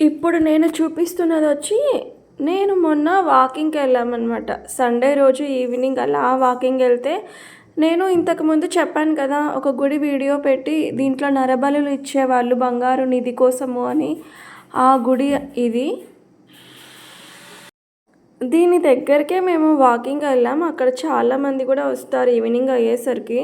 ఇప్పుడు నేను చూపిస్తున్నది వచ్చి నేను మొన్న వాకింగ్కి వెళ్ళామన్నమాట. సండే రోజు ఈవినింగ్ అలా వాకింగ్ వెళ్తే నేను ఇంతకుముందు చెప్పాను కదా ఒక గుడి వీడియో పెట్టి దీంట్లో నరబలులు ఇచ్చేవాళ్ళు బంగారు నిధి కోసము అని. ఆ గుడి ఇది. దీని దగ్గరికే మేము వాకింగ్ వెళ్ళాం. అక్కడ చాలామంది కూడా వస్తారు ఈవినింగ్ అయ్యేసరికి.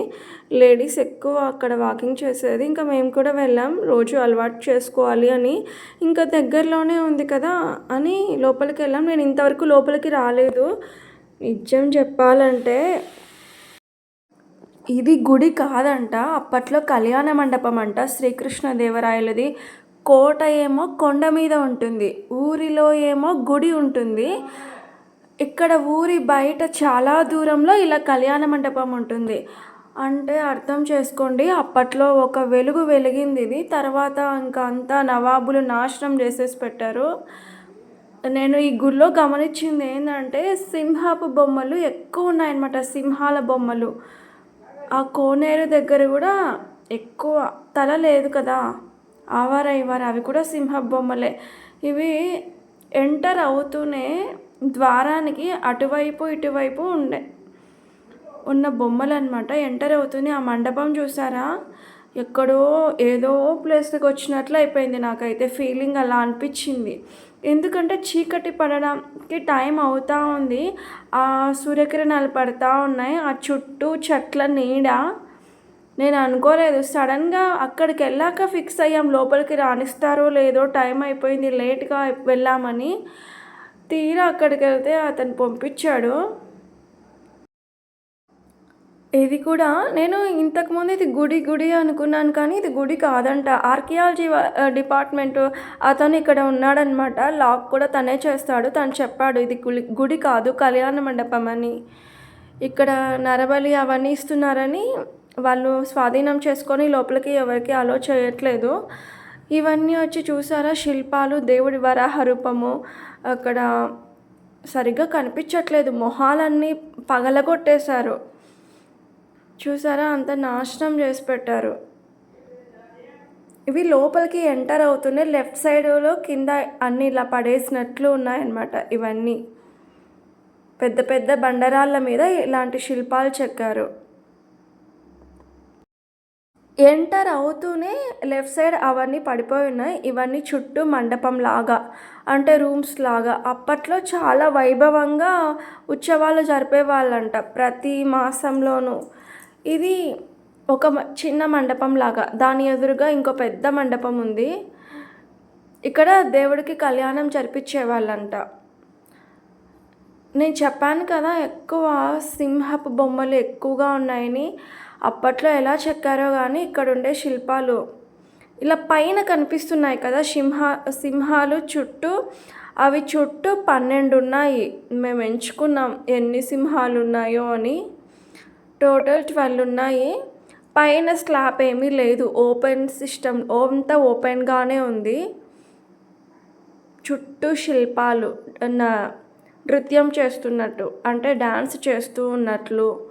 లేడీస్ ఎక్కువ అక్కడ వాకింగ్ చేసేది. ఇంకా మేము కూడా వెళ్ళాం. రోజు అలవాటు చేసుకోవాలి అని. ఇంకా దగ్గరలోనే ఉంది కదా అని లోపలికి వెళ్ళాం. నేను ఇంతవరకు లోపలికి రాలేదు. నిజం చెప్పాలంటే ఇది గుడి కాదంట. అప్పట్లో కళ్యాణ మండపం అంట. శ్రీకృష్ణదేవరాయలది. కోట ఏమో కొండ మీద ఉంటుంది. ఊరిలో ఏమో గుడి ఉంటుంది. ఇక్కడ ఊరి బయట చాలా దూరంలో ఇలా కళ్యాణ మండపం ఉంటుంది. అంటే అర్థం చేసుకోండి అప్పట్లో ఒక వెలుగు వెలిగింది ఇది. తర్వాత ఇంకా అంతా నవాబులు నాశనం చేసేసి పెట్టారు. నేను ఈ గుడిలో గమనించింది ఏంటంటే సింహపు బొమ్మలు ఎక్కువ ఉన్నాయన్నమాట సింహాల బొమ్మలు. ఆ కోనేరు దగ్గర కూడా ఎక్కువ తల లేదు కదా. ఆవార ఇవార అవి కూడా సింహ బొమ్మలే. ఇవి ఎంటర్ అవుతూనే ద్వారానికి అటువైపు ఇటువైపు ఉండే ఉన్న బొమ్మలు అనమాట ఎంటర్ అవుతుంది. ఆ మండపం చూసారా? ఎక్కడో ఏదో ప్లేస్కి వచ్చినట్లు అయిపోయింది నాకైతే. ఫీలింగ్ అలా అనిపించింది. ఎందుకంటే చీకటి పడడానికి టైం అవుతూ ఉంది. ఆ సూర్యకిరణాలు పడతా ఉన్నాయి. ఆ చుట్టూ చెట్ల నీడ. నేను అనుకోలేదు. సడన్గా అక్కడికి వెళ్ళాక ఫిక్స్ అయ్యాం. లోపలికి రాణిస్తారో లేదో టైం అయిపోయింది. లేట్గా వెళ్ళామని. తీరా అక్కడికి వెళ్తే అతను పంపించాడు. ఇది కూడా నేను ఇంతకుముందు ఇది గుడి గుడి అనుకున్నాను కానీ ఇది గుడి కాదంట. ఆర్కియాలజీ డిపార్ట్మెంట్ అతను ఇక్కడ ఉన్నాడనమాట లాక్ కూడా తనే చేస్తాడు. తను చెప్పాడు ఇది గుడి గుడి కాదు కళ్యాణ మండపం అని. ఇక్కడ నరబలి అవన్నీ ఇస్తున్నారని వాళ్ళు స్వాధీనం చేసుకొని లోపలికి ఎవరికి అలో చేయట్లేదు. ఇవన్నీ వచ్చి చూసారా? శిల్పాలు దేవుడి వరాహ రూపము అక్కడ సరిగ్గా కనిపించట్లేదు. మొహాలన్నీ పగలగొట్టేశారు. చూసారా? అంత నాశనం చేసి పెట్టారు. ఇవి లోపలికి ఎంటర్ అవుతూనే లెఫ్ట్ సైడ్లో కింద అన్ని ఇలా పడేసినట్లు ఉన్నాయన్నమాట ఇవన్నీ. పెద్ద పెద్ద బండరాళ్ళ మీద ఇలాంటి శిల్పాలు చెక్కారు. ఎంటర్ అవుతూనే లెఫ్ట్ సైడ్ అవన్నీ పడిపోయి ఉన్నాయి. ఇవన్నీ చుట్టూ మండపం లాగా అంటే రూమ్స్ లాగా. అప్పట్లో చాలా వైభవంగా ఉత్సవాలు జరిపేవాళ్ళంట ప్రతి మాసంలోనూ. ఇది ఒక చిన్న మండపం లాగా. దాని ఎదురుగా ఇంకో పెద్ద మండపం ఉంది. ఇక్కడ దేవుడికి కళ్యాణం జరిపించేవాళ్ళంట నేను చెప్పాను కదా ఎక్కువ సింహపు బొమ్మలు ఎక్కువగా ఉన్నాయని. అప్పట్లో ఎలా చెక్కారో కానీ ఇక్కడ ఉండే శిల్పాలు ఇలా పైన కనిపిస్తున్నాయి కదా సింహ సింహాలు చుట్టూ. అవి చుట్టూ పన్నెండు ఉన్నాయి మేము ఎంచుకున్నాం ఎన్ని సింహాలు ఉన్నాయో అని. టోటల్ ట్వెల్వ్ ఉన్నాయి పైన స్లాబ్ ఏమీ లేదు. ఓపెన్ సిస్టమ్ అంతా ఓపెన్గానే ఉంది. చుట్టూ శిల్పాలు నృత్యం చేస్తున్నట్టు అంటే డ్యాన్స్ చేస్తూ ఉన్నట్లు.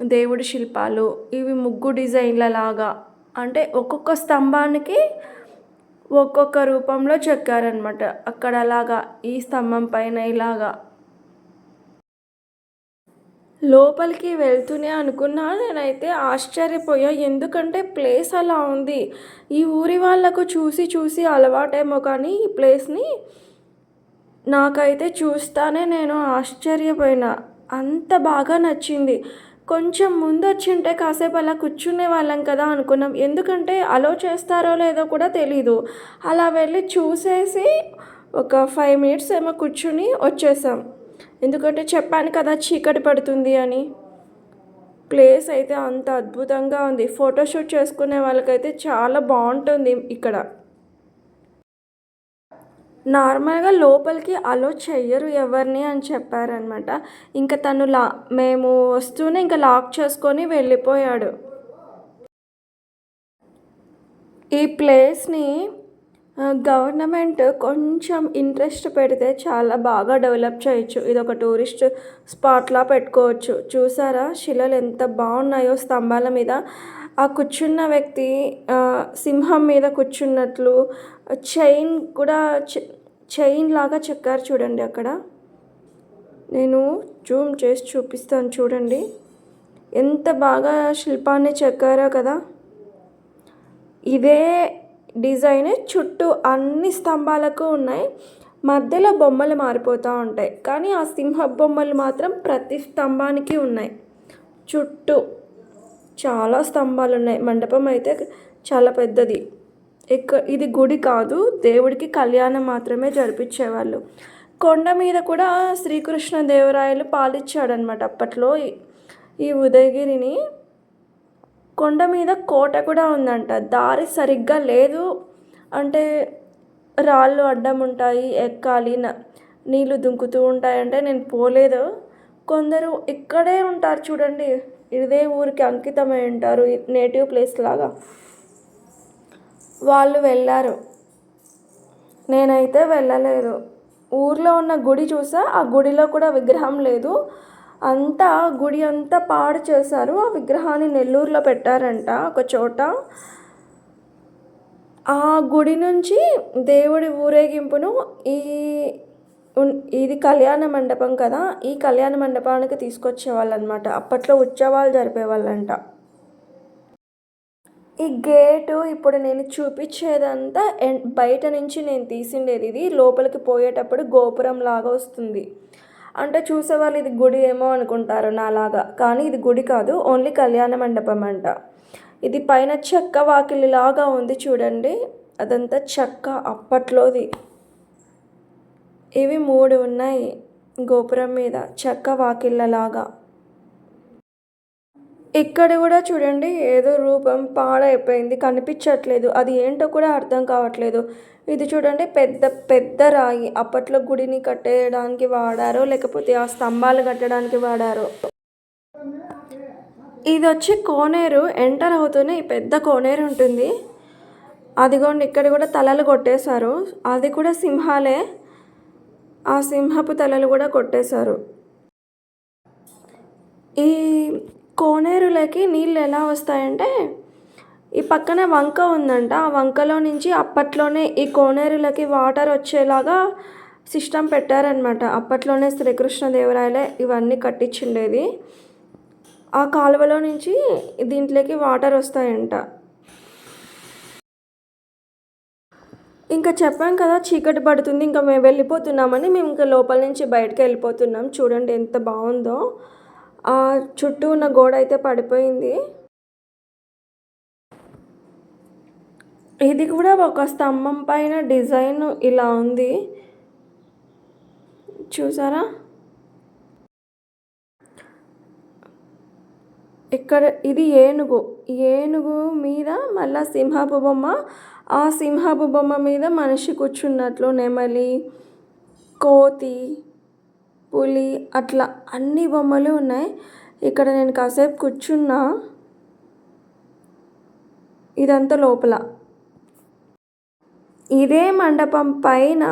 దేవుడి శిల్పాలు ఇవి ముగ్గు డిజైన్ల లాగా అంటే ఒక్కొక్క స్తంభానికి ఒక్కొక్క రూపంలో చెక్కారనమాట అక్కడ అలాగా ఈ స్తంభం పైన ఇలాగా. లోపలికి వెళ్తూనే అనుకున్నా నేనైతే ఆశ్చర్యపోయా. ఎందుకంటే ప్లేస్ అలా ఉంది. ఈ ఊరి వాళ్ళకు చూసి చూసి అలవాటేమో కానీ ఈ ప్లేస్ని నాకైతే చూస్తానే నేను ఆశ్చర్యపోయినా. అంత బాగా నచ్చింది. కొంచెం ముందు వచ్చింటే కాసేపు అలా కూర్చునే వాళ్ళం కదా అనుకున్నాం. ఎందుకంటే అలో చేస్తారో లేదో కూడా తెలీదు. అలా వెళ్ళి చూసేసి ఒక ఫైవ్ మినిట్స్ ఏమో కూర్చుని వచ్చేసాం. ఎందుకంటే చెప్పాను కదా చీకటి పడుతుంది అని. ప్లేస్ అయితే అంత అద్భుతంగా ఉంది. ఫోటోషూట్ చేసుకునే వాళ్ళకైతే చాలా బాగుంటుంది ఇక్కడ. నార్మల్గా లోపలికి అలో చెయ్యరు ఎవరిని అని చెప్పారనమాట. ఇంకా తను లా మేము వస్తూనే ఇంకా లాక్ చేసుకొని వెళ్ళిపోయాడు. ఈ ప్లేస్ని గవర్నమెంట్ కొంచెం ఇంట్రెస్ట్ పెడితే చాలా బాగా డెవలప్ చేయొచ్చు. ఇది ఒక టూరిస్ట్ స్పాట్లా పెట్టుకోవచ్చు. చూసారా? శిలలు ఎంత బాగున్నాయో స్తంభాల మీద. ఆ కూర్చున్న వ్యక్తి సింహం మీద కూర్చున్నట్లు చైన్ కూడా చైన్ లాగా చెక్కారు చూడండి అక్కడ. నేను జూమ్ చేసి చూపిస్తాను చూడండి. ఎంత బాగా శిల్పాన్ని చెక్కారో కదా. ఇదే డిజైన్ చుట్టూ అన్ని స్తంభాలకు ఉన్నాయి. మధ్యలో బొమ్మలు మారిపోతూ ఉంటాయి. కానీ ఆ సింహ బొమ్మలు మాత్రం ప్రతి స్తంభానికి ఉన్నాయి. చుట్టూ. చాలా స్తంభాలు ఉన్నాయి మండపం అయితే చాలా పెద్దది. ఇక ఇది గుడి కాదు. దేవుడికి కళ్యాణం మాత్రమే జరిపించేవాళ్ళు. కొండ మీద కూడా శ్రీకృష్ణ దేవరాయలు పాలిచ్చాడనమాట అప్పట్లో ఈ ఉదయగిరిని. కొండ మీద కోట కూడా ఉందంట. దారి సరిగ్గా లేదు. అంటే రాళ్ళు అడ్డం ఉంటాయి ఎక్కాలి నీళ్ళు దుంకుతూ ఉంటాయంటే నేను పోలేదు. కొందరు ఇక్కడే ఉంటారు చూడండి. ఇదే ఊరికి అంకితమై ఉంటారు నేటివ్ ప్లేస్ లాగా. వాళ్ళు వెళ్ళారు. నేనైతే వెళ్ళలేదు. ఊర్లో ఉన్న గుడి చూసా ఆ గుడిలో కూడా విగ్రహం లేదు. అంతా గుడి అంతా పాడు చేశారు. ఆ విగ్రహాన్ని నెల్లూరులో పెట్టారంట ఒక చోట. ఆ గుడి నుంచి దేవుడి ఊరేగింపును ఈ ఇది కళ్యాణ మండపం కదా ఈ కళ్యాణ మండపానికి తీసుకొచ్చేవాళ్ళు అనమాట అప్పట్లో ఉత్సవాలు జరిపేవాళ్ళంట. ఈ గేటు ఇప్పుడు నేను చూపించేదంతా బయట నుంచి నేను తీసిండేది ఇది. లోపలికి పోయేటప్పుడు గోపురం లాగా వస్తుంది. అంటే చూసేవాళ్ళు ఇది గుడి ఏమో అనుకుంటారు నాలాగా. కానీ ఇది గుడి కాదు ఓన్లీ కళ్యాణ మండపం అంట. ఇది పైన చెక్క వాకిలిలాగా ఉంది చూడండి. అదంతా చెక్క అప్పట్లోది. ఇవి మూడు ఉన్నాయి గోపురం మీద చెక్క వాకిళ్ళలాగా. ఇక్కడ కూడా చూడండి ఏదో రూపం పాడైపోయింది కనిపించట్లేదు. అది ఏంటో కూడా అర్థం కావట్లేదు. ఇది చూడండి పెద్ద పెద్ద రాయి. అప్పట్లో గుడిని కట్టేయడానికి వాడారో లేకపోతే ఆ స్తంభాలు కట్టడానికి వాడారో? ఇది వచ్చి కోనేరు. ఎంటర్ అవుతూనే ఈ పెద్ద కోనేరు ఉంటుంది. అదిగోండి ఇక్కడ కూడా తలలు కొట్టేశారు. అది కూడా సింహాలే. ఆ సింహపు తలలు కూడా కొట్టేశారు. ఈ కోనేరులకి నీళ్ళు ఎలా వస్తాయంటే ఈ పక్కన వంక ఉందంట. ఆ వంకలో నుంచి అప్పట్లోనే ఈ కోనేరులకి వాటర్ వచ్చేలాగా సిస్టమ్ పెట్టారనమాట అప్పట్లోనే శ్రీకృష్ణదేవరాయలే ఇవన్నీ కట్టించిండేది. ఆ కాలువలో నుంచి దీంట్లోకి వాటర్ వస్తాయంట. ఇంకా చెప్పాం కదా చీకటి పడుతుంది ఇంకా మేము వెళ్ళిపోతున్నామని మేము ఇంకా లోపల నుంచి బయటకు వెళ్ళిపోతున్నాం. చూడండి ఎంత బాగుందో. ఆ చుట్టూ ఉన్న గోడ అయితే పడిపోయింది. ఇది కూడా ఒక స్తంభం పైన డిజైన్ ఇలా ఉంది. చూసారా? ఇక్కడ ఇది ఏనుగు. ఏనుగు మీద మళ్ళా సింహపు బొమ్మ ఆ సింహపు బొమ్మ మీద మనిషి కూర్చున్నట్లు నెమలి కోతి పులి అట్లా అన్ని బొమ్మలు ఉన్నాయి. ఇక్కడ నేను కాసేపు కూర్చున్నా. ఇదంతా లోపల. ఇదే మండపం పైన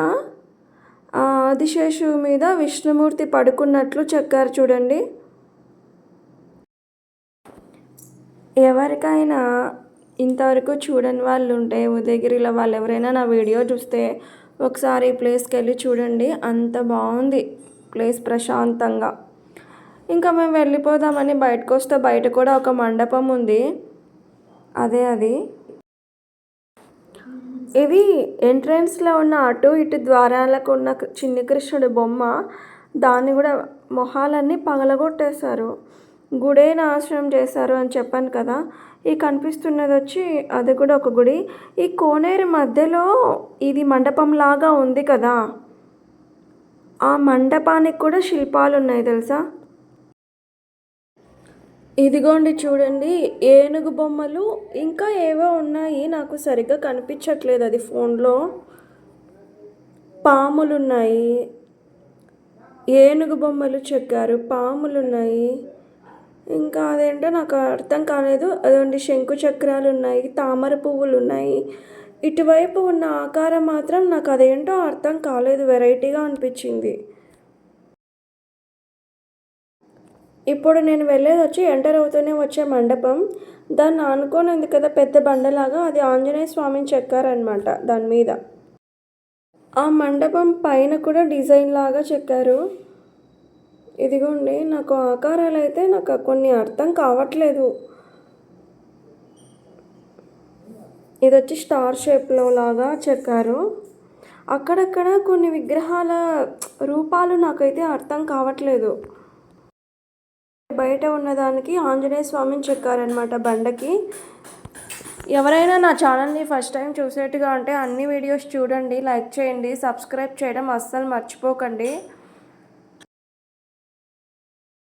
ఆదిశేషు మీద విష్ణుమూర్తి పడుకున్నట్లు చెక్కారు చూడండి. ఎవరికైనా ఇంతవరకు చూడని వాళ్ళు ఉంటే ఉదయగిరిలో వాళ్ళు ఎవరైనా నా వీడియో చూస్తే ఒకసారి ఈ ప్లేస్కి వెళ్ళి చూడండి. అంత బాగుంది ప్లేస్ ప్రశాంతంగా. ఇంకా మేము వెళ్ళిపోదామని బయటకు వస్తే బయట కూడా ఒక మండపం ఉంది. అదే అది. ఇది ఎంట్రన్స్లో ఉన్న అటు ఇటు ద్వారాలకు ఉన్న చిన్ని కృష్ణుడి బొమ్మ. దాన్ని కూడా మొహాలన్నీ పగలగొట్టేశారు. గుడే నాశనం చేశారు అని చెప్పాను కదా. ఈ కనిపిస్తున్నది వచ్చి అది కూడా ఒక గుడి. ఈ కోనేరు మధ్యలో ఇది మండపం లాగా ఉంది కదా. ఆ మండపానికి కూడా శిల్పాలు ఉన్నాయి తెలుసా? ఇదిగోండి చూడండి ఏనుగు బొమ్మలు ఇంకా ఏవో ఉన్నాయి. నాకు సరిగ్గా కనిపించట్లేదు అది ఫోన్లో. పాములు ఉన్నాయి ఏనుగు బొమ్మలు చెక్కారు. పాములు ఉన్నాయి ఇంకా అదేంటో నాకు అర్థం కాలేదు. అదొంటి శంకు చక్రాలు ఉన్నాయి తామర పువ్వులు ఉన్నాయి ఇటువైపు ఉన్న ఆకారం మాత్రం నాకు అదేంటో అర్థం కాలేదు. వెరైటీగా అనిపించింది. ఇప్పుడు నేను వెళ్ళేది వచ్చి ఎంటర్ అవుతూనే వచ్చే మండపం. దాన్ని ఆనుకొని ఉంది కదా పెద్ద బండలాగా అది ఆంజనేయ స్వామిని చెక్కారనమాట దాని మీద. ఆ మండపం పైన కూడా డిజైన్ లాగా చెక్కారు. ఇదిగోండి నాకు ఆకారాలు అయితే నాకు కొన్ని అర్థం కావట్లేదు. ఇది వచ్చి స్టార్ షేప్లో లాగా చెక్కారు. అక్కడక్కడ కొన్ని విగ్రహాల రూపాలు నాకైతే అర్థం కావట్లేదు. బయట ఉన్నదానికి ఆంజనేయ స్వామిని చెక్కారనమాట బండకి. ఎవరైనా నా ఛానల్ని ఫస్ట్ టైం చూసేట్టుగా ఉంటే అన్ని వీడియోస్ చూడండి లైక్ చేయండి సబ్స్క్రైబ్ చేయడం అస్సలు మర్చిపోకండి.